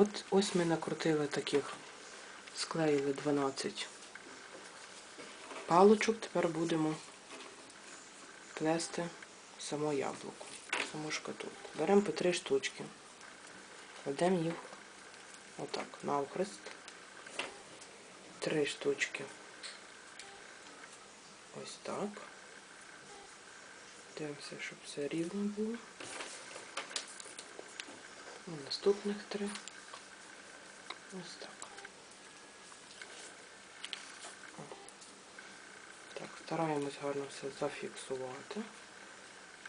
от ось ми накрутили таких, склеїли 12 палочок, тепер будемо плести само яблуко, саму шкатулку. Беремо по три штучки, кладемо їх отак, навхрест. Три штучки. Ось так. Дивимося, щоб все рівно було. І наступних три. Ось так. Так, стараємось гарно все зафіксувати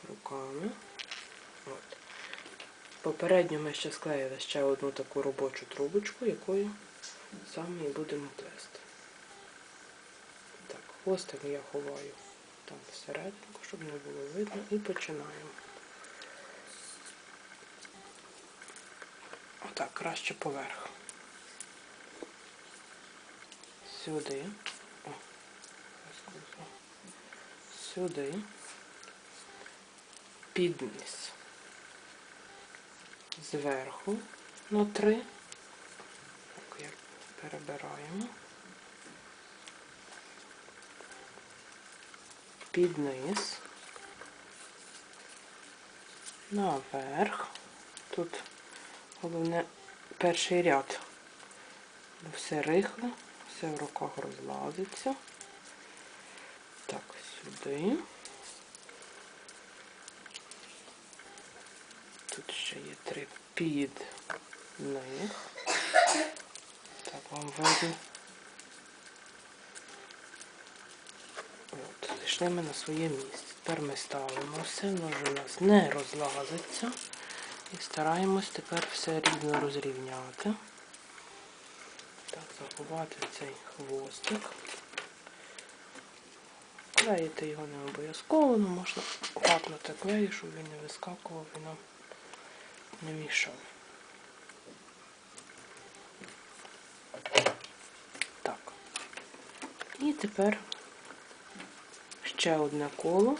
руками. От. Попередньо ми ще склеїли ще одну таку робочу трубочку, якою саме і будемо плести. Так, хвостик я ховаю там всерединку, щоб не було видно, і починаємо. Отак, краще поверх. Сюди. Сюди. Під низ. Зверху на три. Так, як перебираємо. Під низ. Наверх. Тут головне перший ряд. Все рихле, все в руках розлазиться. Так, сюди. Тут ще є три під них. Так, вам видно. От, зайшли ми на своє місце. Тепер ми ставимо все, воно у нас не розлазиться. І стараємось тепер все рівно розрівняти. Так, заховати цей хвостик. Клеїти його не обов'язково, але можна капнути клею, щоб він не вискакував і нам не мішав. Так. І тепер ще одне коло в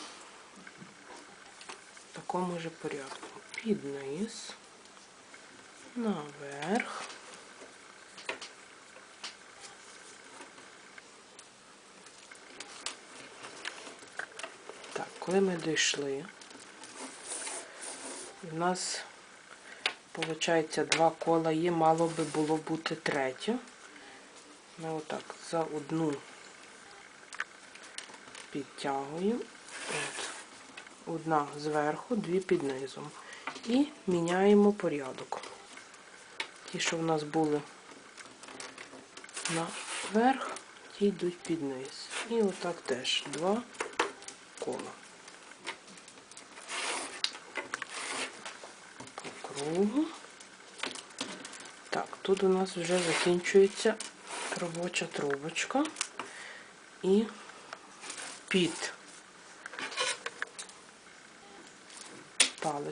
такому же порядку. Під низ, наверх. Так, коли ми дійшли, у нас, виходить, два кола є, мало би було бути третє. Ми отак за одну підтягуємо. От. Одна зверху, дві під низом. І міняємо порядок. Ті, що в нас були наверх, ті йдуть під низ. І отак теж два кола. По. Так, тут у нас вже закінчується робоча трубочка і під паличка.